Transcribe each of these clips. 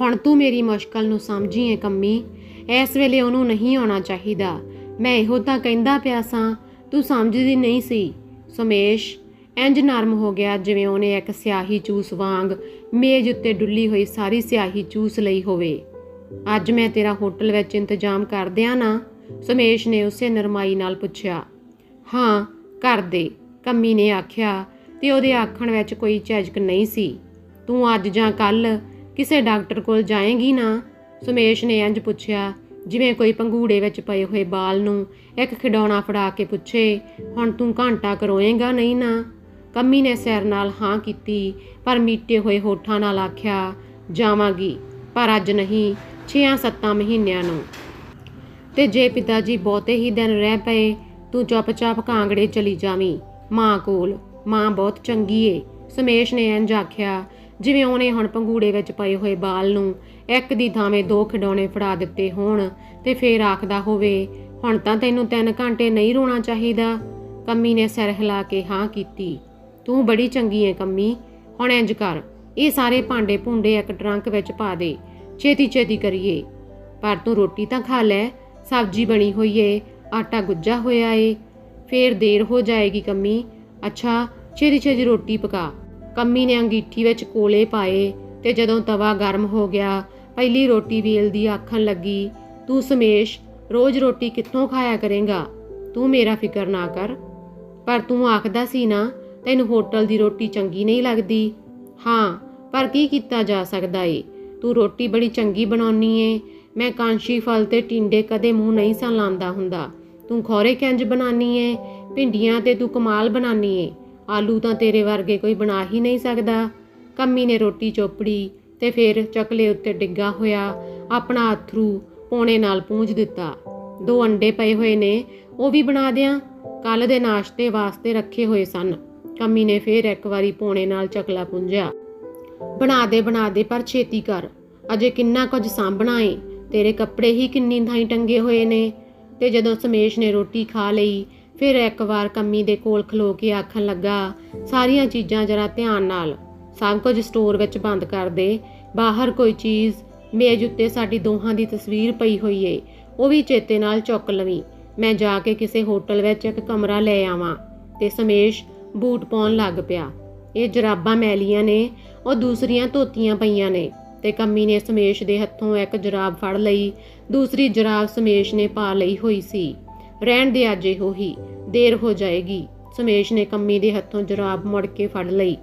ਹੁਣ ਤੂੰ ਮੇਰੀ ਮੁਸ਼ਕਲ ਨੂੰ ਸਮਝੀ ਏ ਕੰਮੀ। ਇਸ ਵੇਲੇ ਉਹਨੂੰ ਨਹੀਂ ਆਉਣਾ ਚਾਹੀਦਾ। ਮੈਂ ਇਹੋ ਤਾਂ ਕਹਿੰਦਾ ਪਿਆ ਸਾਂ, ਤੂੰ ਸਮਝਦੀ ਨਹੀਂ ਸੀ। ਸੁਮੇਸ਼, ਇੰਜ ਨਰਮ ਹੋ ਗਿਆ ਜਿਵੇਂ ਉਹਨੇ ਇੱਕ ਸਿਆਹੀ ਚੂਸ ਵਾਂਗ ਮੇਜ਼ ਉੱਤੇ ਡੁੱਲੀ ਹੋਈ ਸਾਰੀ ਸਿਆਹੀ ਚੂਸ ਲਈ ਹੋਵੇ। ਅੱਜ ਮੈਂ ਤੇਰਾ ਹੋਟਲ ਵਿੱਚ ਇੰਤਜ਼ਾਮ ਕਰ ਦਿਆਂ ਨਾ, ਸੁਮੇਸ਼ ਨੇ ਉਸੇ ਨਰਮਾਈ ਨਾਲ ਪੁੱਛਿਆ, ਹਾਂ, ਕਰ ਦੇ। ਕੰਮੀ ਨੇ ਆਖਿਆ, ਤੇ ਉਹਦੇ ਆਖਣ ਵਿੱਚ ਕੋਈ ਝਿਜਕ ਨਹੀਂ ਸੀ। ਤੂੰ ਅੱਜ ਜਾਂ ਕੱਲ ਕਿਸੇ ਡਾਕਟਰ ਕੋਲ ਜਾਏਗੀ ਨਾ? ਸੁਮੇਸ਼ ਨੇ ਇੰਜ ਪੁੱਛਿਆ, ਜਿਵੇਂ ਕੋਈ ਪੰਗੂੜੇ ਵਿੱਚ ਪਏ ਹੋਏ ਬਾਲ ਨੂੰ ਇੱਕ ਖਿਡੌਣਾ ਫੜਾ ਕੇ ਪੁੱਛੇ, ਹੁਣ ਤੂੰ ਘੰਟਾ ਕਰੋਏਗਾ ਨਹੀਂ ਨਾ? ਕੰਮੀ ਨੇ ਸਿਰ ਨਾਲ ਹਾਂ ਕੀਤੀ, ਪਰ ਮੀਟੇ ਹੋਏ ਹੋਠਾਂ ਨਾਲ ਆਖਿਆ, ਜਾਵਾਂਗੀ, ਪਰ ਅੱਜ ਨਹੀਂ 6-7 ਮਹੀਨਿਆਂ ਨੂੰ। ਤੇ ਜੇ ਪਿਤਾ ਜੀ ਬਹੁਤੇ ਹੀ ਦਿਨ ਰਹਿ ਪਏ, ਤੂੰ ਚੁੱਪਚਾਪ ਕਾਂਗੜੇ ਚਲੀ ਜਾਵੀਂ। ਮਾਂ ਕੋਲ, ਮਾਂ ਬਹੁਤ ਚੰਗੀ ਏ। ਸੁਮੇਸ਼ ਨੇ ਇੰਜ ਆਖਿਆ ਜਿਵੇਂ ਉਹਨੇ ਹੁਣ ਪੰਗੂੜੇ ਵਿੱਚ ਪਏ ਹੋਏ ਬਾਲ ਨੂੰ ਇੱਕ ਦੀ ਥਾਵੇਂ ਦੋ ਖਿਡੌਣੇ ਫੜਾ ਦਿੱਤੇ ਹੋਣ ਤੇ ਫੇਰ ਆਖਦਾ ਹੋਵੇ, ਹੁਣ ਤਾਂ ਤੈਨੂੰ 3 ਘੰਟੇ ਨਹੀਂ ਰੋਣਾ ਚਾਹੀਦਾ। ਕੰਮੀ ਨੇ ਸਿਰ ਹਿਲਾ ਕੇ ਹਾਂ ਕੀਤੀ। ਤੂੰ ਬੜੀ ਚੰਗੀ ਏ ਕੰਮੀ। ਹੁਣ ਇੰਜ ਕਰ, ਇਹ ਸਾਰੇ ਭਾਂਡੇ ਭੁੰਡੇ ਇੱਕ ਟਰੰਕ ਵਿੱਚ ਪਾ ਦੇ। ਛੇਤੀ ਛੇਤੀ ਕਰੀਏ। ਪਰ ਤੂੰ ਰੋਟੀ ਤਾਂ ਖਾ ਲੈ। ਸਬਜ਼ੀ ਬਣੀ ਹੋਈ ਏ, ਆਟਾ ਗੁੱਜਾ ਹੋਇਆ ਏ। ਫੇਰ ਦੇਰ ਹੋ ਜਾਏਗੀ ਕੰਮੀ। ਅੱਛਾ, ਛੇਤੀ ਛੇਤੀ ਰੋਟੀ ਪਕਾ। ਕੰਮੀ ਨੇ ਅੰਗੀਠੀ ਵਿੱਚ ਕੋਲੇ ਪਾਏ ਤੇ ਜਦੋਂ ਤਵਾ ਗਰਮ ਹੋ ਗਿਆ, ਪਹਿਲੀ ਰੋਟੀ ਵੇਲਦੀ ਆਖਣ ਲੱਗੀ, ਤੂੰ ਸਮੇਸ਼, ਰੋਜ਼ ਰੋਟੀ ਕਿੱਥੋਂ ਖਾਇਆ ਕਰੇਗਾ? ਤੂੰ ਮੇਰਾ ਫਿਕਰ ਨਾ ਕਰ। ਪਰ ਤੂੰ ਆਖਦਾ ਸੀ ਨਾ, ਤੈਨੂੰ ਹੋਟਲ ਦੀ ਰੋਟੀ ਚੰਗੀ ਨਹੀਂ ਲੱਗਦੀ? ਹਾਂ, ਪਰ ਕੀ ਕੀਤਾ ਜਾ ਸਕਦਾ ਏ? ਤੂੰ ਰੋਟੀ ਬੜੀ ਚੰਗੀ ਬਣਾਉਣੀ ਏ। ਮੈਂ ਕਾਂਸ਼ੀ ਫਲ ਤੇ ਟਿੰਡੇ ਕਦੇ ਮੂੰਹ ਨਹੀਂ ਸਾਂ ਲਾਉਂਦਾ ਹੁੰਦਾ। ਤੂੰ ਖੋਰੇ ਕੰਜ ਬਣਾਨੀ ਏ, ਭਿੰਡੀਆਂ ਤੇ ਤੂੰ ਕਮਾਲ ਬਣਾਨੀ ਏ। ਆਲੂ ਤਾਂ ਤੇਰੇ ਵਰਗੇ ਕੋਈ ਬਣਾ ਹੀ ਨਹੀਂ ਸਕਦਾ। ਕੰਮੀ ਨੇ ਰੋਟੀ ਚੋਪੜੀ ਤੇ ਫਿਰ ਚਕਲੇ ਉੱਤੇ ਡਿੱਗਾ ਹੋਇਆ, ਆਪਣਾ ਅਥਰੂ ਪੋਣੇ ਨਾਲ ਪੂੰਝ ਦਿੱਤਾ। ਦੋ ਅੰਡੇ ਪਏ ਹੋਏ ਨੇ, ਉਹ ਵੀ ਬਣਾ ਦਿਆਂ। ਕੱਲ ਦੇ ਨਾਸ਼ਤੇ ਵਾਸਤੇ ਰੱਖੇ ਹੋਏ ਸਨ। ਕੰਮੀ ਨੇ ਫੇਰ ਇੱਕ ਵਾਰੀ ਪੋਣੇ ਨਾਲ ਚਕਲਾ ਪੁੰਝਿਆ। ਬਣਾ ਦੇ ਬਣਾ ਦੇ ਪਰ ਛੇਤੀ ਕਰ। ਅਜੇ ਕਿੰਨਾ ਕੁਝ ਸਾਂਭਣਾ ਏ, ਤੇਰੇ ਕੱਪੜੇ ਹੀ ਕਿੰਨੀ ਥਾਈਂ ਟੰਗੇ ਹੋਏ ਨੇ। ਤੇ ਜਦੋਂ ਸਮੇਸ਼ ਨੇ ਰੋਟੀ ਖਾ ਲਈ ਫਿਰ ਇੱਕ ਵਾਰ ਕੰਮੀ ਦੇ ਕੋਲ ਖਲੋ ਕੇ ਆਖਣ ਲੱਗਾ, ਸਾਰੀਆਂ ਚੀਜ਼ਾਂ ਜਰਾ ਧਿਆਨ ਨਾਲ। ਸਭ ਕੁਝ ਸਟੋਰ ਵਿੱਚ ਬੰਦ ਕਰ ਦੇ। ਬਾਹਰ ਕੋਈ ਚੀਜ਼, ਮੇਜ਼ ਉੱਤੇ ਸਾਡੀ ਦੋਹਾਂ ਦੀ ਤਸਵੀਰ ਪਈ ਹੋਈ ਏ। ਉਹ ਵੀ ਚੇਤੇ ਨਾਲ ਚੁੱਕ ਲਵੀਂ। ਮੈਂ ਜਾ ਕੇ ਕਿਸੇ ਹੋਟਲ ਵਿੱਚ ਇੱਕ ਕਮਰਾ ਲੈ ਆਵਾਂ। ਤੇ ਸਮੇਸ਼ ਬੂਟ ਪਾਉਣ ਲੱਗ ਪਿਆ। ਇਹ ਜਰਾਬਾਂ ਮੈਲੀਆਂ ਨੇ, ਉਹ ਦੂਸਰੀਆਂ ਧੋਤੀਆਂ ਪਈਆਂ ਨੇ। ਤੇ ਕੰਮੀ ਨੇ ਸਮੇਸ਼ ਦੇ ਹੱਥੋਂ ਇੱਕ ਜਰਾਬ ਫੜ ਲਈ। ਦੂਸਰੀ ਜਰਾਬ ਸਮੇਸ਼ ਨੇ ਪਾ ਲਈ ਹੋਈ ਸੀ। ਰਹਿਣ ਦੇ ਅੱਜ ਇਹੋ ਹੀ, ਦੇਰ ਹੋ ਜਾਏਗੀ। ਸਮੇਸ਼ ਨੇ ਕੰਮੀ ਦੇ ਹੱਥੋਂ ਜਰਾਬ ਮੁੜ ਕੇ ਫੜ ਲਈ।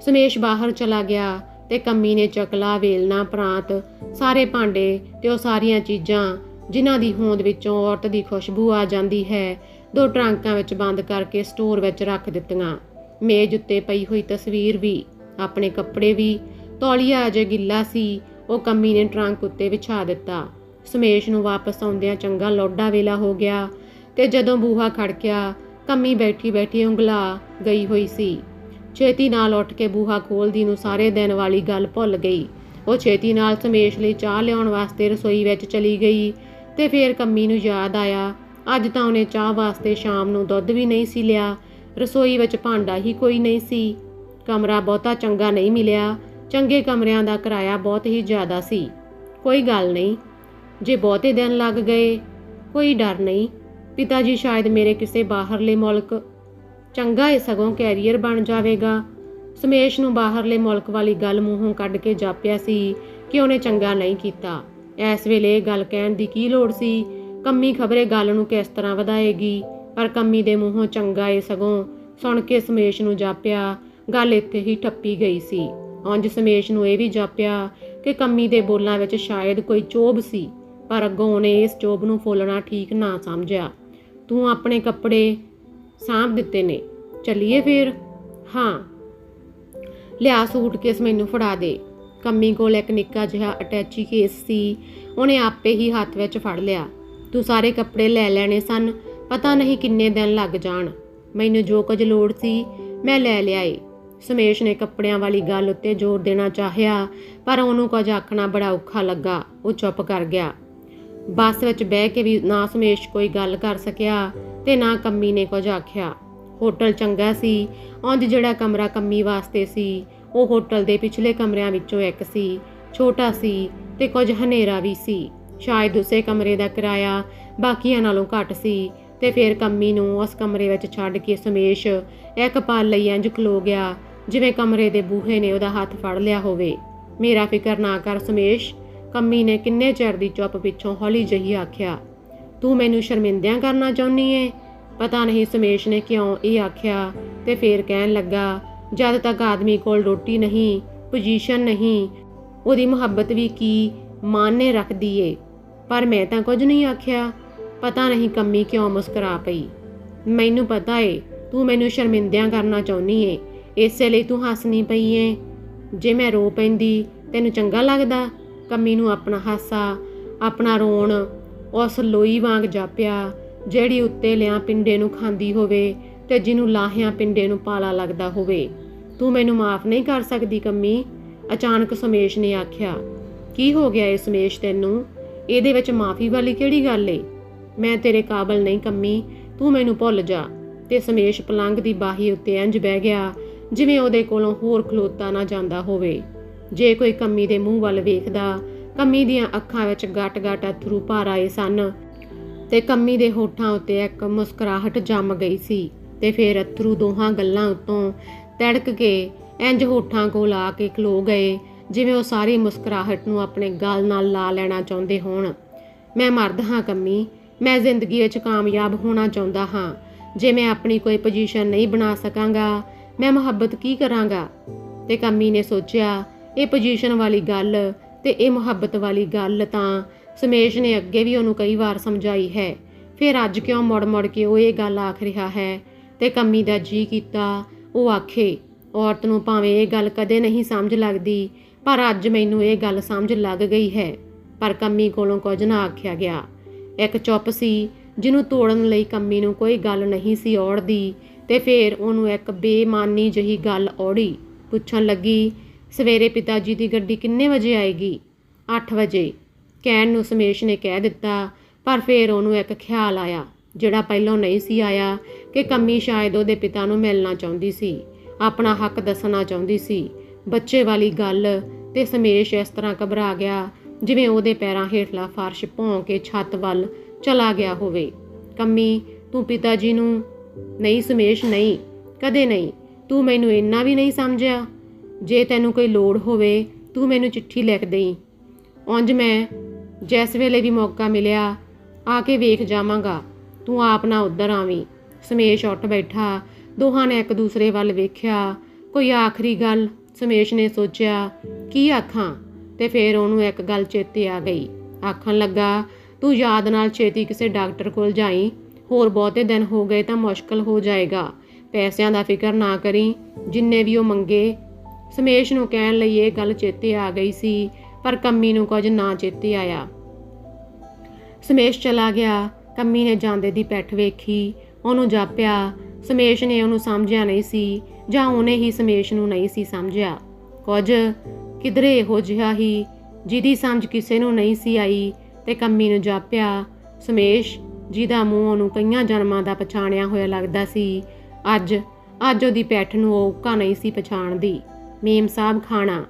ਸਮੇਸ਼ ਬਾਹਰ ਚਲਾ ਗਿਆ ਤੇ ਕੰਮੀ ਨੇ ਚਕਲਾ ਵੇਲਣਾ, ਪ੍ਰਾਂਤ, ਸਾਰੇ ਭਾਂਡੇ ਤੇ ਉਹ ਸਾਰੀਆਂ ਚੀਜ਼ਾਂ, ਜਿਨ੍ਹਾਂ ਦੀ ਹੋਂਦ ਵਿੱਚੋਂ ਔਰਤ ਦੀ ਖੁਸ਼ਬੂ ਆ ਜਾਂਦੀ ਹੈ, ਦੋ ਟਰੰਕਾਂ ਵਿੱਚ ਬੰਦ ਕਰਕੇ ਸਟੋਰ ਵਿੱਚ ਰੱਖ ਦਿੱਤੀਆਂ। ਮੇਜ਼ ਉੱਤੇ ਪਈ ਹੋਈ ਤਸਵੀਰ ਵੀ, ਆਪਣੇ ਕੱਪੜੇ ਵੀ, ਤੌਲੀਆ ਅਜੇ ਗਿੱਲਾ ਸੀ, ਉਹ ਕੰਮੀ ਨੇ ਟਰੰਕ ਉੱਤੇ ਵਿਛਾ ਦਿੱਤਾ। ਸਮੇਸ਼ ਨੂੰ ਵਾਪਸ ਆਉਂਦਿਆਂ ਚੰਗਾ ਲੋਡਾ ਵੇਲਾ ਹੋ ਗਿਆ ਤੇ ਜਦੋਂ ਬੂਹਾ ਖੜਕਿਆ ਕੰਮੀ ਬੈਠੀ ਬੈਠੀ ਉਂਗਲਾ ਗਈ ਹੋਈ ਸੀ। ਛੇਤੀ ਨਾਲ ਉੱਠ ਕੇ ਬੂਹਾ ਖੋਲਦੀ ਨੂੰ ਸਾਰੇ ਦਿਨ ਵਾਲੀ ਗੱਲ ਭੁੱਲ ਗਈ। ਉਹ ਛੇਤੀ ਨਾਲ ਸਮੇਸ਼ ਲਈ ਚਾਹ ਲਿਆਉਣ ਵਾਸਤੇ ਰਸੋਈ ਵਿੱਚ ਚਲੀ ਗਈ ਤੇ ਫੇਰ ਕੰਮੀ ਨੂੰ ਯਾਦ ਆਇਆ, ਅੱਜ ਤਾਂ ਉਹਨੇ ਚਾਹ ਵਾਸਤੇ ਸ਼ਾਮ ਨੂੰ ਦੁੱਧ ਵੀ ਨਹੀਂ ਸੀ ਲਿਆ, ਰਸੋਈ ਵਿੱਚ ਭਾਂਡਾ ਹੀ ਕੋਈ ਨਹੀਂ ਸੀ। ਕਮਰਾ ਬਹੁਤਾ ਚੰਗਾ ਨਹੀਂ ਮਿਲਿਆ, ਚੰਗੇ ਕਮਰਿਆਂ ਦਾ ਕਿਰਾਇਆ ਬਹੁਤ ਹੀ ਜ਼ਿਆਦਾ ਸੀ। ਕੋਈ ਗੱਲ ਨਹੀਂ ਜੇ ਬਹੁਤੇ ਦਿਨ ਲੱਗ ਗਏ, ਕੋਈ ਡਰ ਨਹੀਂ। ਪਿਤਾ ਜੀ ਸ਼ਾਇਦ ਮੇਰੇ ਕਿਸੇ ਬਾਹਰਲੇ ਮੁਲਕ। ਚੰਗਾ ਏ ਸਗੋਂ ਕੈਰੀਅਰ ਬਣ ਜਾਵੇਗਾ। ਸੁਮੇਸ਼ ਨੂੰ ਬਾਹਰਲੇ ਮੁਲਕ ਵਾਲੀ ਗੱਲ ਮੂੰਹੋਂ ਕੱਢ ਕੇ ਜਾਪਿਆ ਸੀ ਕਿ ਉਹਨੇ ਚੰਗਾ ਨਹੀਂ ਕੀਤਾ। ਇਸ ਵੇਲੇ ਇਹ ਗੱਲ ਕਹਿਣ ਦੀ ਕੀ ਲੋੜ ਸੀ? ਕੰਮੀ ਖਬਰੇ ਗੱਲ ਨੂੰ ਕਿਸ ਤਰ੍ਹਾਂ ਵਧਾਏਗੀ? ਪਰ ਕੰਮੀ ਦੇ ਮੂੰਹੋਂ ਚੰਗਾ ਏ ਸਗੋਂ ਸੁਣ ਕੇ ਸੁਮੇਸ਼ ਨੂੰ ਜਾਪਿਆ, ਗੱਲ ਇੱਥੇ ਹੀ ਠੱਪੀ ਗਈ ਸੀ। ਉਂਝ ਸਮੇਸ਼ ਨੂੰ ਇਹ ਵੀ ਜਾਪਿਆ ਕਿ ਕੰਮੀ ਦੇ ਬੋਲਾਂ ਵਿੱਚ ਸ਼ਾਇਦ ਕੋਈ ਚੋਬ ਸੀ। ਪਰ ਅੱਗੋਂ ਉਹਨੇ ਇਸ ਚੋਬ ਨੂੰ ਫੋਲਣਾ ਠੀਕ ਨਾ ਸਮਝਿਆ। ਤੂੰ ਆਪਣੇ ਕੱਪੜੇ ਸਾਂਭ ਦਿੱਤੇ ਨੇ, ਚੱਲੀਏ ਫੇਰ? ਹਾਂ। ਲਿਆ ਸੂਟਕੇਸ ਮੈਨੂੰ ਫੜਾ ਦੇ। ਕੰਮੀ ਕੋਲ ਇੱਕ ਨਿੱਕਾ ਜਿਹਾ ਅਟੈਚੀ ਕੇਸ ਸੀ, ਉਹਨੇ ਆਪੇ ਹੀ ਹੱਥ ਵਿੱਚ ਫੜ ਲਿਆ। ਤੂੰ ਸਾਰੇ ਕੱਪੜੇ ਲੈ ਲੈਣੇ ਸਨ, ਪਤਾ ਨਹੀਂ ਕਿੰਨੇ ਦਿਨ ਲੱਗ ਜਾਣ। ਮੈਨੂੰ ਜੋ ਕੁਝ ਲੋੜ ਸੀ, ਮੈਂ ਲੈ ਲਿਆਏ। ਸਮੇਸ਼ ਨੇ ਕੱਪੜਿਆਂ ਵਾਲੀ ਗੱਲ ਉੱਤੇ ਜ਼ੋਰ ਦੇਣਾ ਚਾਹਿਆ, ਪਰ ਉਹਨੂੰ ਕੁਝ ਆਖਣਾ ਬੜਾ ਔਖਾ ਲੱਗਾ। ਉਹ ਚੁੱਪ ਕਰ ਗਿਆ। ਬੱਸ ਵਿੱਚ ਬਹਿ ਕੇ ਵੀ ਨਾ ਸੁਮੇਸ਼ ਕੋਈ ਗੱਲ ਕਰ ਸਕਿਆ ਤੇ ਨਾ ਕੰਮੀ ਨੇ ਕੁਝ ਆਖਿਆ। ਹੋਟਲ ਚੰਗਾ ਸੀ। ਉਂਝ ਜਿਹੜਾ ਕਮਰਾ ਕੰਮੀ ਵਾਸਤੇ ਸੀ, ਉਹ ਹੋਟਲ ਦੇ ਪਿਛਲੇ ਕਮਰਿਆਂ ਵਿੱਚੋਂ ਇੱਕ ਸੀ, ਛੋਟਾ ਸੀ ਤੇ ਕੁਝ ਹਨੇਰਾ ਵੀ ਸੀ। ਸ਼ਾਇਦ ਉਸੇ ਕਮਰੇ ਦਾ ਕਿਰਾਇਆ ਬਾਕੀਆਂ ਨਾਲੋਂ ਘੱਟ ਸੀ ਤੇ ਫਿਰ ਕੰਮੀ ਨੂੰ ਉਸ ਕਮਰੇ ਵਿੱਚ ਛੱਡ ਕੇ ਸੁਮੇਸ਼ ਇੱਕ ਪਲ ਲਈ ਇੰਜ ਖਲੋ ਗਿਆ, ਜਿਵੇਂ ਕਮਰੇ ਦੇ ਬੂਹੇ ਨੇ ਉਹਦਾ ਹੱਥ ਫੜ ਲਿਆ ਹੋਵੇ। ਮੇਰਾ ਫਿਕਰ ਨਾ ਕਰ ਸੁਮੇਸ਼ ਕੰਮੀ ਨੇ ਕਿੰਨੇ ਚਿਰ ਦੀ ਚੁੱਪ ਪਿੱਛੋਂ ਹੌਲੀ ਜਿਹੀ ਆਖਿਆ, ਤੂੰ ਮੈਨੂੰ ਸ਼ਰਮਿੰਦਿਆਂ ਕਰਨਾ ਚਾਹੁੰਨੀ ਏ? ਪਤਾ ਨਹੀਂ ਸਮੇਸ਼ ਨੇ ਕਿਉਂ ਇਹ ਆਖਿਆ ਤੇ ਫੇਰ ਕਹਿਣ ਲੱਗਾ, ਜਦ ਤੱਕ ਆਦਮੀ ਕੋਲ ਰੋਟੀ ਨਹੀਂ ਪੋਜੀਸ਼ਨ ਨਹੀਂ, ਉਹਦੀ ਮੁਹੱਬਤ ਵੀ ਕੀ ਮਾਨੇ ਰੱਖਦੀ ਏ? ਪਰ ਮੈਂ ਤਾਂ ਕੁਝ ਨਹੀਂ ਆਖਿਆ। ਪਤਾ ਨਹੀਂ ਕੰਮੀ ਕਿਉਂ ਮੁਸਕਰਾ ਪਈ। ਮੈਨੂੰ ਪਤਾ ਏ, ਤੂੰ ਮੈਨੂੰ ਸ਼ਰਮਿੰਦਿਆਂ ਕਰਨਾ ਚਾਹੁੰਨੀ ਏ, ਇਸੇ ਲਈ ਤੂੰ ਹੱਸਣੀ ਪਈ ਏ। ਜੇ ਮੈਂ ਰੋ ਪੈਂਦੀ, ਤੈਨੂੰ ਚੰਗਾ ਲੱਗਦਾ? ਕੰਮੀ ਨੂੰ ਆਪਣਾ ਹਾਸਾ, ਆਪਣਾ ਰੋਣ, ਉਸ ਲੋਈ ਵਾਂਗ ਜਾਪਿਆ, ਜਿਹੜੀ ਉੱਤੇ ਲਿਆਂ ਪਿੰਡੇ ਨੂੰ ਖਾਂਦੀ ਹੋਵੇ ਤੇ ਜਿਹਨੂੰ ਲਾਹਿਆਂ ਪਿੰਡੇ ਨੂੰ ਪਾਲਾ ਲੱਗਦਾ ਹੋਵੇ। ਤੂੰ ਮੈਨੂੰ ਮਾਫ ਨਹੀਂ ਕਰ ਸਕਦੀ ਕੰਮੀ। ਅਚਾਨਕ ਸੁਮੇਸ਼ ਨੇ ਆਖਿਆ, ਕੀ ਹੋ ਗਿਆ ਏ ਸੁਮੇਸ਼ ਤੈਨੂੰ? ਇਹਦੇ ਵਿੱਚ ਮਾਫੀ ਵਾਲੀ ਕਿਹੜੀ ਗੱਲ ਏ? ਮੈਂ ਤੇਰੇ ਕਾਬਲ ਨਹੀਂ ਕੰਮੀ। ਤੂੰ ਮੈਨੂੰ ਭੁੱਲ ਜਾ। ਤੇ ਸਮੇਸ਼ ਪਲੰਗ ਦੀ ਬਾਹੀ ਉੱਤੇ ਇੰਜ ਬਹਿ ਗਿਆ, ਜਿਵੇਂ ਉਹਦੇ ਕੋਲੋਂ ਹੋਰ ਖਲੋਤਾ ਨਾ ਜਾਂਦਾ ਹੋਵੇ। ਜੇ ਕੋਈ ਕੰਮੀ ਦੇ ਮੂੰਹ ਵੱਲ ਵੇਖਦਾ, ਕੰਮੀ ਦੀਆਂ ਅੱਖਾਂ ਵਿੱਚ ਗਟ-ਗਟ ਅਥਰੂ ਭਰ ਆਏ ਸਨ ਤੇ ਕੰਮੀ ਦੇ ਹੋਠਾਂ ਉੱਤੇ ਇੱਕ ਮੁਸਕਰਾਹਟ ਜੰਮ ਗਈ ਸੀ ਤੇ ਫਿਰ ਅਥਰੂ ਦੋਹਾਂ ਗੱਲਾਂ ਉੱਤੋਂ ਤੜਕ ਕੇ ਇੰਜ ਹੋਠਾਂ ਕੋਲ ਆ ਕੇ ਖਲੋ ਗਏ, ਜਿਵੇਂ ਉਹ ਸਾਰੀ ਮੁਸਕਰਾਹਟ ਨੂੰ ਆਪਣੇ ਗਲ ਨਾਲ ਲਾ ਲੈਣਾ ਚਾਹੁੰਦੇ ਹੋਣ। ਮੈਂ ਮਰਦ ਹਾਂ ਕੰਮੀ, ਮੈਂ ਜ਼ਿੰਦਗੀ ਵਿੱਚ ਕਾਮਯਾਬ ਹੋਣਾ ਚਾਹੁੰਦਾ ਹਾਂ। ਜੇ ਮੈਂ ਆਪਣੀ ਕੋਈ ਪੋਜੀਸ਼ਨ ਨਹੀਂ ਬਣਾ ਸਕਾਂਗਾ, ਮੈਂ ਮੁਹੱਬਤ ਕੀ ਕਰਾਂਗਾ? ਤੇ ਕੰਮੀ ਨੇ ਸੋਚਿਆ ਇਹ ਪੋਜੀਸ਼ਨ ਵਾਲੀ ਗੱਲ ਤੇ ਇਹ ਮੁਹੱਬਤ ਵਾਲੀ ਗੱਲ ਤਾਂ ਸਮੇਸ਼ ਨੇ ਅੱਗੇ ਵੀ ਉਹਨੂੰ ਕਈ ਵਾਰ ਸਮਝਾਈ ਹੈ। ਫਿਰ ਅੱਜ ਕਿਉਂ ਮੁੜ-ਮੁੜ ਕੇ ਉਹ ਇਹ ਗੱਲ ਆਖ ਰਿਹਾ ਹੈ ਤੇ ਕੰਮੀ ਦਾ ਜੀ ਕੀਤਾ, ਉਹ ਆਖੇ, ਔਰਤ ਨੂੰ ਭਾਵੇਂ ਇਹ ਗੱਲ ਕਦੇ ਨਹੀਂ ਸਮਝ ਲੱਗਦੀ, ਪਰ ਅੱਜ ਮੈਨੂੰ ਇਹ ਗੱਲ ਸਮਝ ਲੱਗ ਗਈ ਹੈ। ਪਰ ਕੰਮੀ ਕੋਲੋਂ ਕੁਝ ਨਾ ਆਖਿਆ ਗਿਆ। ਇੱਕ ਚੁੱਪ ਸੀ, ਜਿਹਨੂੰ ਤੋੜਨ ਲਈ ਕੰਮੀ ਨੂੰ ਕੋਈ ਗੱਲ ਨਹੀਂ ਸੀ ਔੜਦੀ, ਤੇ ਫਿਰ ਉਹਨੂੰ ਇੱਕ ਬੇਮਾਨੀ ਜਹੀ ਗੱਲ ਔੜੀ, ਪੁੱਛਣ ਲੱਗੀ ਸਵੇਰੇ ਪਿਤਾ ਜੀ ਦੀ ਗੱਡੀ ਕਿੰਨੇ ਵਜੇ ਆਏਗੀ? 8 ਵਜੇ। ਕਹਿਣ ਨੂੰ ਸਮੇਸ਼ ਨੇ ਕਹਿ ਦਿੱਤਾ, ਪਰ ਫਿਰ ਉਹਨੂੰ ਇੱਕ ਖਿਆਲ ਆਇਆ, ਜਿਹੜਾ ਪਹਿਲਾਂ ਨਹੀਂ ਸੀ ਆਇਆ, ਕਿ ਕੰਮੀ ਸ਼ਾਇਦ ਉਹਦੇ ਪਿਤਾ ਨੂੰ ਮਿਲਣਾ ਚਾਹੁੰਦੀ ਸੀ, ਆਪਣਾ ਹੱਕ ਦੱਸਣਾ ਚਾਹੁੰਦੀ ਸੀ। ਬੱਚੇ ਵਾਲੀ ਗੱਲ ਤੇ ਸਮੇਸ਼ ਇਸ ਤਰ੍ਹਾਂ ਘਬਰਾ ਗਿਆ, ਜਿਵੇਂ ਉਹਦੇ ਪੈਰਾਂ ਹੇਠਲਾ ਫਰਸ਼ ਭੌਂ ਕੇ ਛੱਤ ਵੱਲ ਚਲਾ ਗਿਆ ਹੋਵੇ। ਕੰਮੀ, ਤੂੰ ਪਿਤਾ ਜੀ ਨੂੰ, ਨਹੀਂ ਸਮੇਸ਼, ਨਹੀਂ, ਕਦੇ ਨਹੀਂ। ਤੂੰ ਮੈਨੂੰ ਇੰਨਾ ਵੀ ਨਹੀਂ ਸਮਝਿਆ। ਜੇ ਤੈਨੂੰ ਕੋਈ ਲੋੜ ਹੋਵੇ, ਤੂੰ ਮੈਨੂੰ ਚਿੱਠੀ ਲਿਖ ਦੇਈਂ। ਉਂਝ ਮੈਂ ਜਿਸ ਵੇਲੇ ਵੀ ਮੌਕਾ ਮਿਲਿਆ, ਆ ਕੇ ਵੇਖ ਜਾਵਾਂਗਾ। ਤੂੰ ਆਪ ਨਾ ਉੱਧਰ ਆਵੀਂ। ਸਮੇਸ਼ ਉੱਠ ਬੈਠਾ, ਦੋਹਾਂ ਨੇ ਇੱਕ ਦੂਸਰੇ ਵੱਲ ਵੇਖਿਆ। ਕੋਈ ਆਖਰੀ ਗੱਲ ਸਮੇਸ਼ ਨੇ ਸੋਚਿਆ, ਕੀ ਆਖਾਂ? ਤੇ ਫਿਰ ਉਹਨੂੰ ਇੱਕ ਗੱਲ ਚੇਤੇ ਆ ਗਈ। ਆਖਣ ਲੱਗਾ, ਤੂੰ ਯਾਦ ਨਾਲ ਛੇਤੀ ਕਿਸੇ ਡਾਕਟਰ ਕੋਲ ਜਾਈ। ਹੋਰ ਬਹੁਤੇ ਦਿਨ ਹੋ ਗਏ ਤਾਂ ਮੁਸ਼ਕਲ ਹੋ ਜਾਏਗਾ। ਪੈਸਿਆਂ ਦਾ ਫਿਕਰ ਨਾ ਕਰੀ। ਜਿੰਨੇ ਵੀ ਉਹ ਮੰਗੇ ਸਮੇਸ਼ ਨੂੰ ਕਹਿਣ ਲਈ ਇਹ ਗੱਲ ਚੇਤੇ ਆ ਗਈ ਸੀ, ਪਰ ਕੰਮੀ ਨੂੰ ਕੁਝ ਨਾ ਚੇਤੇ ਆਇਆ। ਸਮੇਸ਼ ਚਲਾ ਗਿਆ। ਕੰਮੀ ਨੇ ਜਾਂਦੇ ਦੀ ਪੈਠ ਵੇਖੀ। ਉਹਨੂੰ ਜਾਪਿਆ। ਸਮੇਸ਼ ਨੇ ਉਹਨੂੰ ਸਮਝਿਆ ਨਹੀਂ ਸੀ, ਜਾਂ ਉਹਨੇ ਹੀ ਸਮੇਸ਼ ਨੂੰ ਨਹੀਂ ਸੀ ਸਮਝਿਆ। ਕੁਝ ਕਿਧਰੇ ਇਹੋ ਜਿਹਾ ਹੀ, ਜਿਹਦੀ ਸਮਝ ਕਿਸੇ ਨੂੰ ਨਹੀਂ ਸੀ ਆਈ, ਤੇ ਕੰਮੀ ਨੂੰ ਜਾਪਿਆ। ਸਮੇਸ਼, ਜਿਹਦਾ ਮੂੰਹ ਉਹਨੂੰ ਕਈਆਂ ਜਨਮਾਂ ਦਾ ਪਛਾਣਿਆ ਹੋਇਆ ਲੱਗਦਾ ਸੀ, ਅੱਜ ਅੱਜ ਉਹਦੀ ਪੈਠ ਨੂੰ ਉਹ ਉੱਕਾ ਨਹੀਂ ਸੀ ਪਛਾਣਦੀ। मेम ਸਾਹਿਬ ਖਾਣਾ।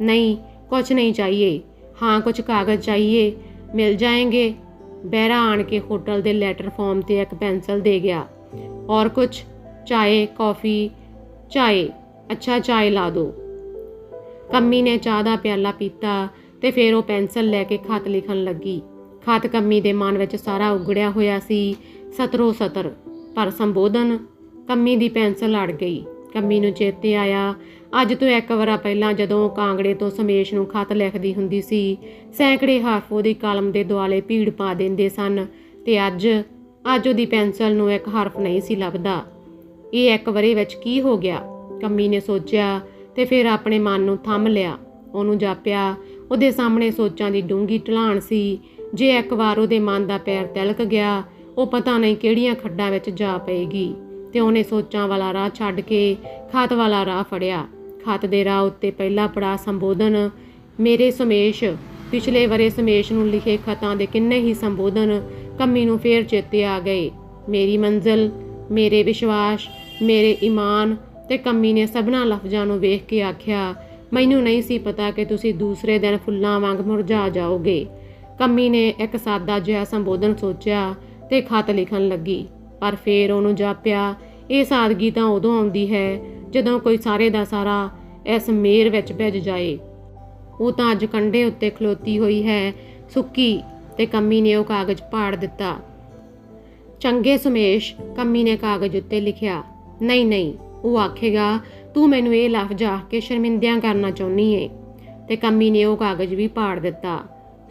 ਨਹੀਂ कुछ ਨਹੀਂ ਚਾਹੀਏ। ਹਾਂ ਕੁਝ ਕਾਗਜ਼ ਚਾਹੀਏ। ਮਿਲ ਜਾਣਗੇ ਬਹਿਰਾ ਆਣ ਕੇ ਹੋਟਲ ਦੇ ਲੈਟਰ ਫਾਰਮ ਤੇ ਇੱਕ ਪੈਨਸਲ ਦੇ ਗਿਆ। ਔਰ ਕੁਝ ਚਾਏ, ਕਾਫੀ। ਚਾਏ। ਅੱਛਾ, ਚਾਏ ਲਾ ਦਿਓ ਕੰਮੀ ਨੇ ਚਾਹ ਦਾ ਪਿਆਲਾ ਪੀਤਾ ਤੇ ਫਿਰ ਉਹ ਪੈਨਸਲ ਲੈ ਕੇ ਖਤ ਲਿਖਣ ਲੱਗੀ। ਖਤ ਕੰਮੀ ਦੇ ਮਨ ਵਿੱਚ ਸਾਰਾ ਉਗੜਿਆ ਹੋਇਆ ਸੀ। ਸਤਰੋ ਸਤਰ ਪਰ ਸੰਬੋਧਨ? ਕੰਮੀ ਦੀ ਪੈਨਸਲ ਅੜ ਗਈ। ਕੰਮੀ ਨੂੰ ਚੇਤੇ ਆਇਆ। ਅੱਜ ਤੋਂ ਇੱਕ ਵਾਰਾ ਪਹਿਲਾਂ ਜਦੋਂ ਕਾਂਗੜੇ ਤੋਂ ਸਮੇਸ਼ ਨੂੰ ਖਤ ਲਿਖਦੀ ਹੁੰਦੀ ਸੀ, ਸੈਂਕੜੇ ਹਰਫ ਉਹਦੀ ਕਲਮ ਦੇ ਦੁਆਲੇ ਭੀੜ ਪਾ ਦਿੰਦੇ ਸਨ ਤੇ ਅੱਜ ਅੱਜ ਉਹਦੀ ਪੈਨਸਲ ਨੂੰ ਇੱਕ ਹਰਫ ਨਹੀਂ ਸੀ ਲੱਭਦਾ। ਇਹ ਇੱਕ ਵਰੇ ਵਿੱਚ ਕੀ ਹੋ ਗਿਆ? ਕੰਮੀ ਨੇ ਸੋਚਿਆ ਤੇ ਫਿਰ ਆਪਣੇ ਮਨ ਨੂੰ ਥੰਮ ਲਿਆ। ਉਹਨੂੰ ਜਾਪਿਆ, ਉਹਦੇ ਸਾਹਮਣੇ ਸੋਚਾਂ ਦੀ ਡੂੰਗੀ ਢਲਾਣ ਸੀ। ਜੇ ਇੱਕ ਵਾਰ ਉਹਦੇ ਮਨ ਦਾ ਪੈਰ ਤਿਲਕ ਗਿਆ, ਉਹ ਪਤਾ ਨਹੀਂ ਕਿਹੜੀਆਂ ਖੱਡਾਂ ਵਿੱਚ ਜਾ ਪਏਗੀ। ਤੇ ਉਹਨੇ ਸੋਚਾਂ ਵਾਲਾ ਰਾਹ ਛੱਡ ਕੇ ਖਤ ਵਾਲਾ ਰਾਹ ਫੜਿਆ। ਖਤ ਦੇ ਰਾਹ ਉੱਤੇ ਪਹਿਲਾ ਪੜਾ ਸੰਬੋਧਨ, ਮੇਰੇ ਸੁਮੇਸ਼, ਪਿਛਲੇ ਵਰੇ ਸਮੇਸ਼ ਨੂੰ ਲਿਖੇ ਖਤਾਂ ਦੇ ਕਿੰਨੇ ਹੀ ਸੰਬੋਧਨ ਕੰਮੀ ਨੂੰ ਫੇਰ ਚੇਤੇ ਆ ਗਏ। ਮੇਰੀ ਮੰਜ਼ਲ, ਮੇਰੇ ਵਿਸ਼ਵਾਸ, ਮੇਰੇ ਈਮਾਨ ਤੇ ਕੰਮੀ ਨੇ ਸਭਨਾ ਲਫ਼ਜ਼ਾਂ ਨੂੰ ਵੇਖ ਕੇ ਆਖਿਆ, ਮੈਨੂੰ ਨਹੀਂ ਸੀ ਪਤਾ ਕਿ ਤੁਸੀਂ ਦੂਸਰੇ ਦਿਨ ਫੁੱਲਾਂ ਵਾਂਗ ਮੁਰਝਾ ਜਾਓਗੇ। ਕੰਮੀ ਨੇ ਇੱਕ ਸਾਦਾ ਜਿਹਾ ਸੰਬੋਧਨ ਸੋਚਿਆ ਤੇ ਖਤ ਲਿਖਣ ਲੱਗੀ। ਪਰ ਫੇਰ ਉਹਨੂੰ ਜਾਪਿਆ, ਇਹ ਸਾਦਗੀ ਤਾਂ ਉਦੋਂ ਆਉਂਦੀ ਹੈ ਜਦੋਂ ਕੋਈ ਸਾਰੇ ਦਾ ਸਾਰਾ ਇਸ ਮੇਰ ਵਿੱਚ ਭਿੱਜ ਜਾਏ। ਉਹ ਤਾਂ ਅੱਜ ਕੰਡੇ ਉੱਤੇ ਖਲੋਤੀ ਹੋਈ ਹੈ, ਸੁੱਕੀ ਤੇ ਕੰਮੀ ਨੇ ਉਹ ਕਾਗਜ਼ ਪਾੜ ਦਿੱਤਾ। ਚੰਗੇ ਸੁਮੇਸ਼, ਕੰਮੀ ਨੇ ਕਾਗਜ਼ ਉੱਤੇ ਲਿਖਿਆ, ਨਹੀਂ ਨਹੀਂ, ਉਹ ਆਖੇਗਾ, ਤੂੰ ਮੈਨੂੰ ਇਹ ਲਫ਼ਜ਼ ਆਖ ਕੇ ਸ਼ਰਮਿੰਦਿਆਂ ਕਰਨਾ ਚਾਹੁੰਨੀ ਏ। ਤੇ ਕੰਮੀ ਨੇ ਉਹ ਕਾਗਜ਼ ਵੀ ਪਾੜ ਦਿੱਤਾ।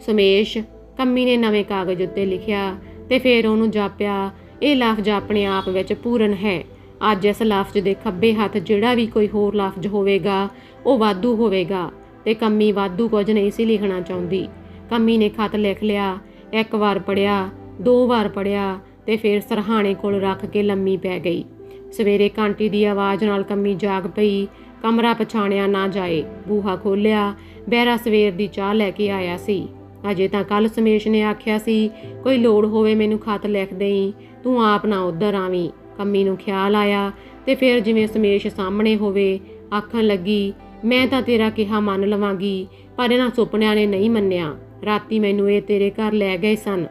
ਸੁਮੇਸ਼, ਕੰਮੀ ਨੇ ਨਵੇਂ ਕਾਗਜ਼ ਉੱਤੇ ਲਿਖਿਆ ਤੇ ਫਿਰ ਉਹਨੂੰ ਜਾਪਿਆ ਇਹ ਲਫ਼ਜ਼ ਆਪਣੇ ਆਪ ਵਿੱਚ ਪੂਰਨ ਹੈ। ਅੱਜ ਇਸ ਲਫ਼ਜ਼ ਦੇ ਖੱਬੇ ਹੱਥ ਜਿਹੜਾ ਵੀ ਕੋਈ ਹੋਰ ਲਫ਼ਜ਼ ਹੋਵੇਗਾ, ਉਹ ਵਾਧੂ ਹੋਵੇਗਾ ਤੇ ਕੰਮੀ ਵਾਧੂ ਕੁਝ ਨਹੀਂ ਸੀ ਲਿਖਣਾ ਚਾਹੁੰਦੀ। ਕੰਮੀ ਨੇ ਖਤ ਲਿਖ ਲਿਆ, ਇੱਕ ਵਾਰ ਪੜਿਆ ਦੋ ਵਾਰ ਪੜਿਆ ਤੇ ਫਿਰ ਸਰਹਾਣੇ ਕੋਲ ਰੱਖ ਕੇ ਲੰਮੀ ਪੈ ਗਈ। ਸਵੇਰੇ ਕਾਂਟੀ ਦੀ ਆਵਾਜ਼ ਨਾਲ ਕੰਮੀ ਜਾਗ ਪਈ, ਕਮਰਾ ਪਛਾਣਿਆ ਨਾ ਜਾਏ। ਬੂਹਾ ਖੋਲਿਆ ਬਹਿਰਾ ਸਵੇਰ ਦੀ ਚਾਹ ਲੈ ਕੇ ਆਇਆ ਸੀ। ਅਜੇ ਤਾਂ ਕੱਲ ਸਮੇਸ਼ ਨੇ ਆਖਿਆ ਸੀ, ਕੋਈ ਲੋੜ ਹੋਵੇ ਮੈਨੂੰ ਖਤ ਲਿਖ ਦੇਈ, ਤੂੰ ਆਪ ਨਾ ਉਧਰ ਆਵੀਂ। ਕੰਮੀ ਨੂੰ ਖਿਆਲ ਆਇਆ ਤੇ ਫਿਰ ਜਿਵੇਂ ਸਮੇਸ਼ ਸਾਹਮਣੇ ਹੋਵੇ, ਆਖਣ ਲੱਗੀ, ਮੈਂ ਤਾਂ ਤੇਰਾ ਕਿਹਾ ਮੰਨ ਲਵਾਂਗੀ, ਪਰ ਇਹਨਾਂ ਸੁਪਨਿਆਂ ਨੇ ਨਹੀਂ ਮੰਨਿਆ। ਰਾਤੀ ਮੈਨੂੰ ਇਹ ਤੇਰੇ ਘਰ ਲੈ ਗਏ ਸਨ।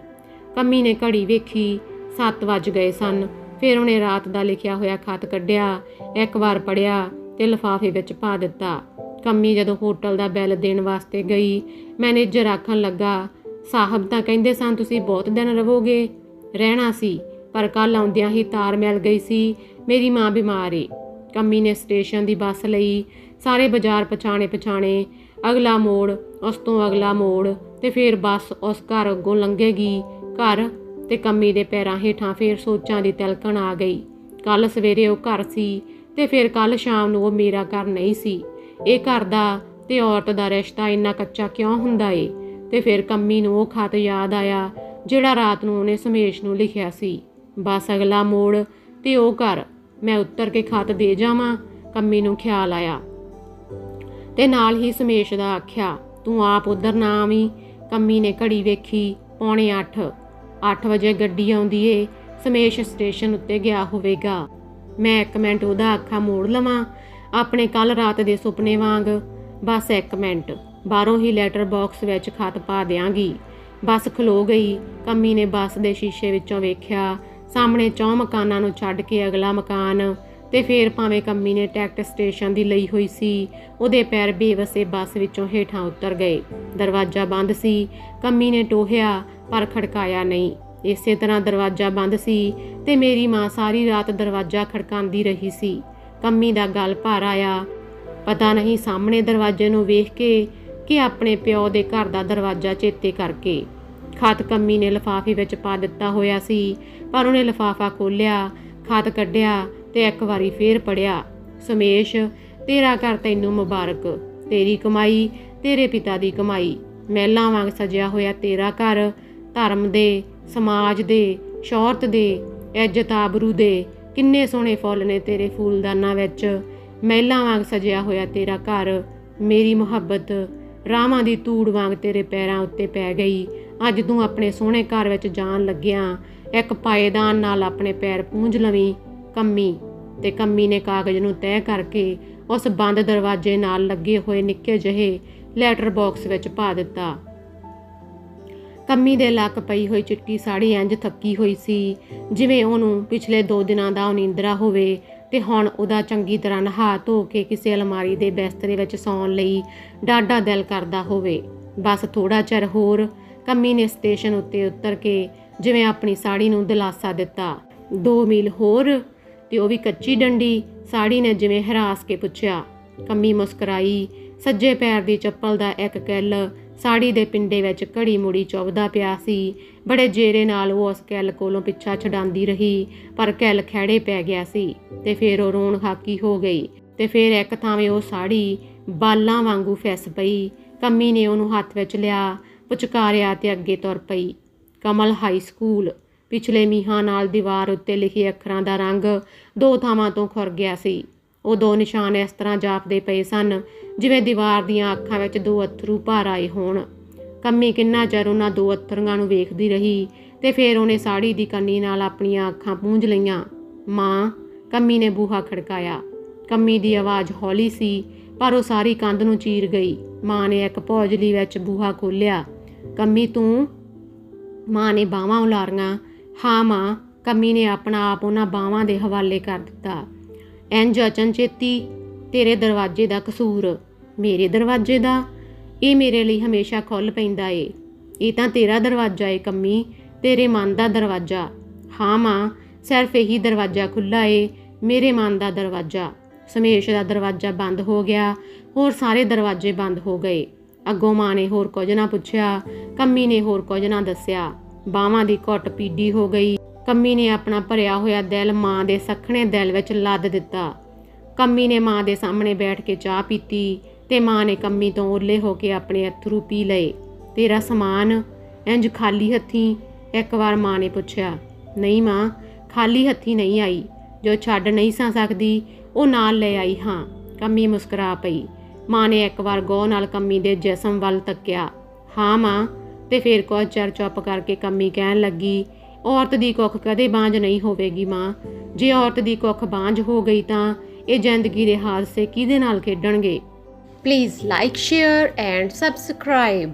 ਕੰਮੀ ਨੇ ਘੜੀ ਵੇਖੀ 7 ਵੱਜ ਗਏ ਸਨ। ਫਿਰ ਉਹਨੇ ਰਾਤ ਦਾ ਲਿਖਿਆ ਹੋਇਆ ਖਤ ਕੱਢਿਆ, ਇੱਕ ਵਾਰ ਪੜਿਆ ਤੇ ਲਿਫਾਫੇ ਵਿੱਚ ਪਾ ਦਿੱਤਾ। ਕੰਮੀ ਜਦੋਂ ਹੋਟਲ ਦਾ ਬਿੱਲ ਦੇਣ ਵਾਸਤੇ ਗਈ, ਮੈਨੇਜਰ ਆਖਣ ਲੱਗਾ, ਸਾਹਿਬ ਤਾਂ ਕਹਿੰਦੇ ਸਨ ਤੁਸੀਂ ਬਹੁਤ ਦਿਨ ਰਹੋਗੇ, ਰਹਿਣਾ ਸੀ, ਪਰ ਕੱਲ ਆਉਂਦਿਆਂ ਹੀ ਤਾਰ ਮਿਲ ਗਈ ਸੀ, ਮੇਰੀ ਮਾਂ ਬਿਮਾਰ ਏ। ਕੰਮੀ ਨੇ ਸਟੇਸ਼ਨ ਦੀ ਬੱਸ ਲਈ ਸਾਰੇ ਬਾਜ਼ਾਰ ਪਛਾਣੇ ਪਛਾਣੇ, ਅਗਲਾ ਮੋੜ, ਉਸ ਤੋਂ ਅਗਲਾ ਮੋੜ, ਤੇ ਫਿਰ ਬੱਸ ਉਸ ਘਰ ਅੱਗੋਂ ਲੰਘੇਗੀ, ਘਰ ਤੇ ਕੰਮੀ ਦੇ ਪੈਰਾਂ ਹੇਠਾਂ ਫੇਰ ਸੋਚਾਂ ਦੀ ਤਿਲਕਣ ਆ ਗਈ। ਕੱਲ ਸਵੇਰੇ ਉਹ ਘਰ ਸੀ ਤੇ ਫਿਰ ਕੱਲ ਸ਼ਾਮ ਨੂੰ ਉਹ ਮੇਰਾ ਘਰ ਨਹੀਂ ਸੀ। ਇਹ ਘਰ ਦਾ ਤੇ ਔਰਤ ਦਾ ਰਿਸ਼ਤਾ ਇੰਨਾ ਕੱਚਾ ਕਿਉਂ ਹੁੰਦਾ ਏ? ਤੇ ਫਿਰ ਕੰਮੀ ਨੂੰ ਉਹ ਖਤ ਯਾਦ ਆਇਆ, ਜਿਹੜਾ ਰਾਤ ਨੂੰ ਉਹਨੇ ਸਮੇਸ਼ ਨੂੰ ਲਿਖਿਆ ਸੀ, ਬਸ ਅਗਲਾ ਮੋੜ ਤੇ ਉਹ ਘਰ, ਮੈਂ ਉੱਤਰ ਕੇ ਖਤ ਦੇ ਜਾਵਾਂ, ਕੰਮੀ ਨੂੰ ਖਿਆਲ ਆਇਆ। ਤੇ ਨਾਲ ਹੀ ਸਮੇਸ਼ ਦਾ ਆਖਿਆ, ਤੂੰ ਆਪ ਉਧਰ ਨਾ ਆਵੀਂ, ਕੰਮੀ ਨੇ ਘੜੀ ਵੇਖੀ, ਪੌਣੇ 8 8 ਵਜੇ ਗੱਡੀ ਆਉਂਦੀ ਏ, ਸਮੇਸ਼ ਸਟੇਸ਼ਨ ਉੱਤੇ ਗਿਆ ਹੋਵੇਗਾ। ਮੈਂ ਇੱਕ ਮਿੰਟ ਉਹਦਾ ਅੱਖਾਂ ਮੋੜ ਲਵਾਂ ਆਪਣੇ ਕੱਲ ਰਾਤ ਦੇ ਸੁਪਨੇ ਵਾਂਗ। ਬਸ ਇੱਕ ਮਿੰਟ। ਬਾਹਰੋਂ ਹੀ ਲੈਟਰ ਬਾਕਸ ਵਿੱਚ ਖਤ ਪਾ ਦਿਆਂਗੀ। ਬੱਸ ਖਲੋ ਗਈ। ਕੰਮੀ ਨੇ ਬੱਸ ਦੇ ਸ਼ੀਸ਼ੇ ਵਿੱਚੋਂ ਵੇਖਿਆ, ਸਾਹਮਣੇ ਚੌਂ ਮਕਾਨਾਂ ਨੂੰ ਛੱਡ ਕੇ ਅਗਲਾ ਮਕਾਨ। ਤੇ ਫੇਰ ਭਾਵੇਂ ਕੰਮੀ ਨੇ ਟੈਕਟ ਸਟੇਸ਼ਨ ਦੀ ਲਈ ਹੋਈ ਸੀ, ਉਹਦੇ ਪੈਰ ਬੇਵਸੇ ਬੱਸ ਵਿੱਚੋਂ ਹੇਠਾਂ ਉਤਰ ਗਏ। ਦਰਵਾਜ਼ਾ ਬੰਦ ਸੀ। ਕੰਮੀ ਨੇ ਟੋਹਿਆ, ਪਰ ਖੜਕਾਇਆ ਨਹੀਂ। ਇਸੇ ਤਰ੍ਹਾਂ ਦਰਵਾਜ਼ਾ ਬੰਦ ਸੀ ਤੇ ਮੇਰੀ ਮਾਂ ਸਾਰੀ ਰਾਤ ਦਰਵਾਜ਼ਾ ਖੜਕਾਉਂਦੀ ਰਹੀ ਸੀ। ਕੰਮੀ ਦਾ ਗਲ ਭਰ ਆਇਆ। ਪਤਾ ਨਹੀਂ ਸਾਹਮਣੇ ਦਰਵਾਜ਼ੇ ਨੂੰ ਵੇਖ ਕੇ ਕਿ ਆਪਣੇ ਪਿਓ ਦੇ ਘਰ ਦਾ ਦਰਵਾਜ਼ਾ ਚੇਤੇ ਕਰਕੇ ਖਤ ਕੰਮੀ ਨੇ ਲਿਫਾਫੇ ਵਿੱਚ ਪਾ ਦਿੱਤਾ ਹੋਇਆ ਸੀ, ਪਰ ਉਹਨੇ ਲਿਫਾਫਾ ਖੋਲ੍ਹਿਆ, ਖਤ ਕੱਢਿਆ ਤੇ ਇੱਕ ਵਾਰੀ ਫੇਰ ਪੜਿਆ ਸੁਮੇਸ਼, ਤੇਰਾ ਘਰ ਤੈਨੂੰ ਮੁਬਾਰਕ, ਤੇਰੀ ਕਮਾਈ, ਤੇਰੇ ਪਿਤਾ ਦੀ ਕਮਾਈ, ਮਹਿਲਾਂ ਵਾਂਗ ਸਜਿਆ ਹੋਇਆ ਤੇਰਾ ਘਰ, ਧਰਮ ਦੇ, ਸਮਾਜ ਦੇ, ਸ਼ੌਹਰਤ ਦੇ, ਇੱਜ਼ਤ ਆਬਰੂ ਦੇ ਕਿੰਨੇ ਸੋਹਣੇ ਫੁੱਲ ਨੇ ਤੇਰੇ ਫੂਲਦਾਨਾਂ ਵਿੱਚ। ਮਹਿਲਾਂ ਵਾਂਗ ਸਜਿਆ ਹੋਇਆ ਤੇਰਾ ਘਰ, ਮੇਰੀ ਮੁਹੱਬਤ। ਰਾਵਾਂ ਦੀ ਤੂੜ ਵਾਂਗ ਤੇਰੇ ਪੈਰਾਂ ਉੱਤੇ ਪੈ ਗਈ। ਅੱਜ ਤੂੰ ਆਪਣੇ ਸੋਹਣੇ ਘਰ ਵਿੱਚ ਜਾਣ ਲੱਗਿਆ, ਇੱਕ ਪਾਏਦਾਨ ਨਾਲ ਆਪਣੇ ਪੈਰ ਪੂੰਝ ਲਵੀਂ ਕੰਮੀ। ਤੇ ਕੰਮੀ ਨੇ ਕਾਗਜ਼ ਨੂੰ ਤੈਅ ਕਰਕੇ ਉਸ ਬੰਦ ਦਰਵਾਜ਼ੇ ਨਾਲ ਲੱਗੇ ਹੋਏ ਨਿੱਕੇ ਜਿਹੇ ਲੈਟਰ ਬਾਕਸ ਵਿੱਚ ਪਾ ਦਿੱਤਾ। ਕੰਮੀ ਦੇ ਲੱਕ ਪਈ ਹੋਈ ਚਿੱਟੀ ਸਾੜੀ ਇੰਜ ਥੱਕੀ ਹੋਈ ਸੀ। ਜਿਵੇਂ ਉਹਨੂੰ ਪਿਛਲੇ 2 ਦਿਨਾਂ ਦਾ ਅਨਿੰਦਰਾ ਹੋਵੇ ਤੇ ਹੁਣ ਉਹਦਾ ਚੰਗੀ ਤਰ੍ਹਾਂ ਨਹਾ ਧੋ ਕੇ ਕਿਸੇ ਅਲਮਾਰੀ ਦੇ ਬਿਸਤਰੇ ਵਿੱਚ ਸੌਣ ਲਈ ਡਾਡਾ ਦਿਲ ਕਰਦਾ ਹੋਵੇ। ਬਸ ਥੋੜਾ ਚਿਰ ਹੋਰ ਕੰਮੀ ਨੇ ਸਟੇਸ਼ਨ ਉੱਤੇ ਉਤਰ ਕੇ ਜਿਵੇਂ ਆਪਣੀ ਸਾੜੀ ਨੂੰ ਦਿਲਾਸਾ ਦਿੱਤਾ। 2 ਮੀਲ ਹੋਰ ਤੇ ਉਹ ਵੀ ਕੱਚੀ ਡੰਡੀ ਸਾੜੀ ਨੇ ਜਿਵੇਂ ਹਰਾਸ ਕੇ ਪੁੱਛਿਆ। ਕੰਮੀ ਮੁਸਕਰਾਈ, ਸੱਜੇ ਪੈਰ ਦੀ ਚੱਪਲ ਦਾ ਇੱਕ ਕਿੱਲ ਸਾੜੀ ਦੇ ਪਿੰਡੇ ਵਿੱਚ ਘੜੀ ਮੁੜੀ ਚੁੱਭਦਾ ਪਿਆ ਸੀ। ਬੜੇ ਜੇਰੇ ਨਾਲ ਉਹ ਉਸ ਕੈਲ ਕੋਲੋਂ ਪਿੱਛਾ ਛਡਾਉਂਦੀ ਰਹੀ, ਪਰ ਕੈਲ ਖੜੇ ਪੈ ਗਿਆ ਸੀ ਤੇ ਫਿਰ ਉਹ ਰੋਣ ਖਾਕੀ ਹੋ ਗਈ ਤੇ ਫਿਰ ਇੱਕ ਥਾਵੇਂ ਉਹ ਸਾੜੀ ਬਾਲਾਂ ਵਾਂਗੂ ਫੈਸ ਪਈ। ਕੰਮੀ ਨੇ ਉਹਨੂੰ ਹੱਥ ਵਿੱਚ ਲਿਆ, ਪੁਚਕਾਰਿਆ ਤੇ ਅੱਗੇ ਤੁਰ ਪਈ। Kamal high school. ਪਿਛਲੇ ਮੀਹਾਂ ਨਾਲ ਦੀਵਾਰ ਉੱਤੇ ਲਿਖੇ ਅੱਖਰਾਂ ਦਾ ਰੰਗ ਦੋ ਥਾਵਾਂ ਤੋਂ ਖੁਰ ਗਿਆ ਸੀ। ਉਹ ਦੋ ਨਿਸ਼ਾਨ ਇਸ ਤਰ੍ਹਾਂ ਜਾਪਦੇ ਪਏ ਸਨ, ਜਿਵੇਂ ਦੀਵਾਰ ਦੀਆਂ ਅੱਖਾਂ ਵਿੱਚ ਦੋ ਅਥਰੂ ਭਰ ਆਏ ਹੋਣ। ਕੰਮੀ ਕਿੰਨਾ ਚਿਰ ਉਹਨਾਂ ਦੋ ਅਥਰੀਆਂ ਨੂੰ ਵੇਖਦੀ ਰਹੀ ਤੇ ਫਿਰ ਉਹਨੇ ਸਾੜੀ ਦੀ ਕੰਨੀ ਨਾਲ ਆਪਣੀਆਂ ਅੱਖਾਂ ਪੂੰਝ ਲਈਆਂ। ਮਾਂ, ਕੰਮੀ ਨੇ ਬੂਹਾ ਖੜਕਾਇਆ। ਕੰਮੀ ਦੀ ਆਵਾਜ਼ ਹੌਲੀ ਸੀ, ਪਰ ਉਹ ਸਾਰੀ ਕੰਧ ਨੂੰ ਚੀਰ ਗਈ। ਮਾਂ ਨੇ ਇੱਕ ਭੌਜਲੀ ਵਿੱਚ ਬੂਹਾ ਖੋਲ੍ਹਿਆ। ਕੰਮੀ, ਤੂੰ? ਮਾਂ ਨੇ ਬਾਹਾਂ ਉਲਾਰੀਆਂ। ਹਾਂ ਮਾਂ, ਕੰਮੀ ਨੇ ਆਪਣਾ ਆਪ ਉਹਨਾਂ ਬਾਹਾਂ ਦੇ ਹਵਾਲੇ ਕਰ ਦਿੱਤਾ। ਇੰਜ ਅਚਨਚੇਤੀ ਤੇਰੇ ਦਰਵਾਜ਼ੇ ਦਾ ਕਸੂਰ, ਮੇਰੇ ਦਰਵਾਜ਼ੇ ਦਾ। ਇਹ ਮੇਰੇ ਲਈ ਹਮੇਸ਼ਾ ਖੁੱਲ ਪੈਂਦਾ ਏ। ਇਹ ਤਾਂ ਤੇਰਾ ਦਰਵਾਜ਼ਾ ਏ ਕੰਮੀ, ਤੇਰੇ ਮਨ ਦਾ ਦਰਵਾਜ਼ਾ। ਹਾਂ ਮਾਂ, ਸਿਰਫ ਇਹੀ ਦਰਵਾਜ਼ਾ ਖੁੱਲਾ ਏ, ਮੇਰੇ ਮਨ ਦਾ ਦਰਵਾਜ਼ਾ। ਸਮੇਸ਼ ਦਾ ਦਰਵਾਜ਼ਾ ਬੰਦ ਹੋ ਗਿਆ, ਹੋਰ ਸਾਰੇ ਦਰਵਾਜ਼ੇ ਬੰਦ ਹੋ ਗਏ। ਅੱਗੋਂ ਮਾਂ ਨੇ ਹੋਰ ਕੁਝ ਨਾ ਪੁੱਛਿਆ, ਕੰਮੀ ਨੇ ਹੋਰ ਕੁਝ ਨਾ ਦੱਸਿਆ। ਬਾਹਾਂ ਦੀ ਘੁੱਟ ਪੀਡੀ ਹੋ ਗਈ। ਕੰਮੀ ਨੇ ਆਪਣਾ ਭਰਿਆ ਹੋਇਆ ਦਿਲ ਮਾਂ ਦੇ ਸਖਣੇ ਦਿਲ ਵਿੱਚ ਲੱਦ ਦਿੱਤਾ। ਕੰਮੀ ਨੇ ਮਾਂ ਦੇ ਸਾਹਮਣੇ ਬੈਠ ਕੇ ਚਾਹ ਪੀਤੀ ਤੇ ਮਾਂ ਨੇ ਕੰਮੀ ਤੋਂ ਓਲੇ ਹੋ ਕੇ ਆਪਣੇ ਅਥਰੂ ਪੀ ਲਏ। ਤੇਰਾ ਸਮਾਨ, ਇੰਜ ਖਾਲੀ ਹੱਥੀ? ਇੱਕ ਵਾਰ ਮਾਂ ਨੇ ਪੁੱਛਿਆ। ਨਹੀਂ ਮਾਂ, ਖਾਲੀ ਹੱਥੀ ਨਹੀਂ ਆਈ। ਜੋ ਛੱਡ ਨਹੀਂ ਸਾਂ ਸਕਦੀ, ਉਹ ਨਾਲ ਲੈ ਆਈ ਹਾਂ। ਕੰਮੀ ਮੁਸਕਰਾ ਪਈ। ਮਾਂ ਨੇ ਇੱਕ ਵਾਰ ਗੋ ਨਾਲ ਕੰਮੀ ਦੇ ਜਿਸਮ ਵੱਲ ਤੱਕਿਆ। ਹਾਂ ਮਾਂ, ਤੇ ਫਿਰ ਕੁਝ ਚਿਰ ਚੁੱਪ ਕਰਕੇ ਕੰਮੀ ਕਹਿਣ ਲੱਗੀ ਔਰਤ ਦੀ ਕੁੱਖ ਕਦੇ ਬਾਂਝ ਨਹੀਂ ਹੋਵੇਗੀ ਮਾਂ। ਜੇ ਔਰਤ ਦੀ ਕੁੱਖ ਬਾਂਝ ਹੋ ਗਈ ਤਾਂ ਇਹ ਜ਼ਿੰਦਗੀ ਦੇ ਹਾਦਸੇ ਕਿਹਦੇ ਨਾਲ ਖੇਡਣਗੇ? Please like share and subscribe